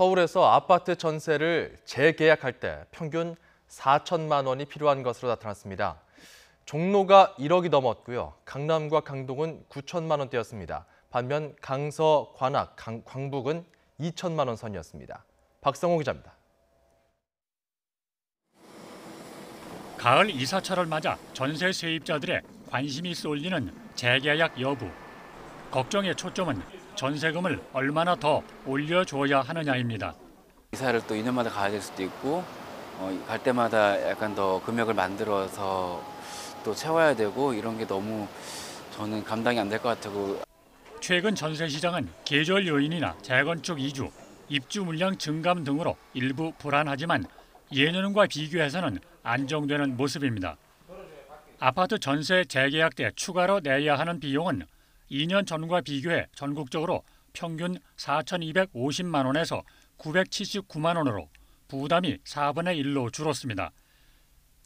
서울에서 아파트 전세를 재계약할 때 평균 4천만 원이 필요한 것으로 나타났습니다. 종로가 1억이 넘었고요. 강남과 강동은 9천만 원대였습니다. 반면 강서, 관악, 강- 광북은 2천만 원 선이었습니다. 박성호 기자입니다. 가을 이사철을 맞아 전세 세입자들의 관심이 쏠리는 재계약 여부. 걱정의 초점은 전세금을 얼마나 더 올려줘야 하느냐입니다. 이사를 또 2년마다 가야 될 수도 있고 어, 갈 때마다 약간 더 금액을 만들어서 또 채워야 되고 이런 게 너무 저는 감당이 안 될 것 같고 최근 전세 시장은 계절 요인이나 재건축 이주, 입주 물량 증감 등으로 일부 불안하지만 예년과 비교해서는 안정되는 모습입니다. 아파트 전세 재계약 때 추가로 내야 하는 비용은 2년 전과 비교해 전국적으로 평균 4,250만 원에서 979만 원으로 부담이 4분의 1로 줄었습니다.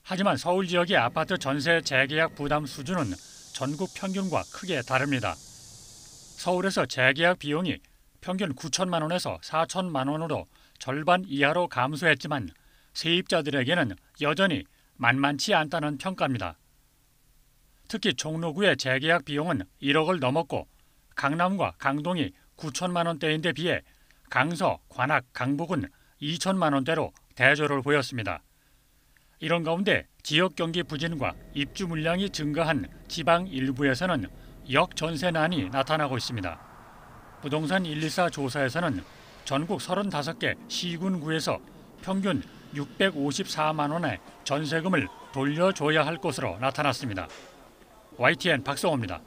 하지만 서울 지역의 아파트 전세 재계약 부담 수준은 전국 평균과 크게 다릅니다. 서울에서 재계약 비용이 평균 9천만 원에서 4천만 원으로 절반 이하로 감소했지만 세입자들에게는 여전히 만만치 않다는 평가입니다. 특히 종로구의 재계약 비용은 1억을 넘었고 강남과 강동이 9천만 원대인데 비해 강서, 관악, 강북은 2천만 원대로 대조를 보였습니다. 이런 가운데 지역 경기 부진과 입주 물량이 증가한 지방 일부에서는 역전세난이 나타나고 있습니다. 부동산 124 조사에서는 전국 35개 시군구에서 평균 654만 원의 전세금을 돌려줘야 할 것으로 나타났습니다. YTN 박성호입니다.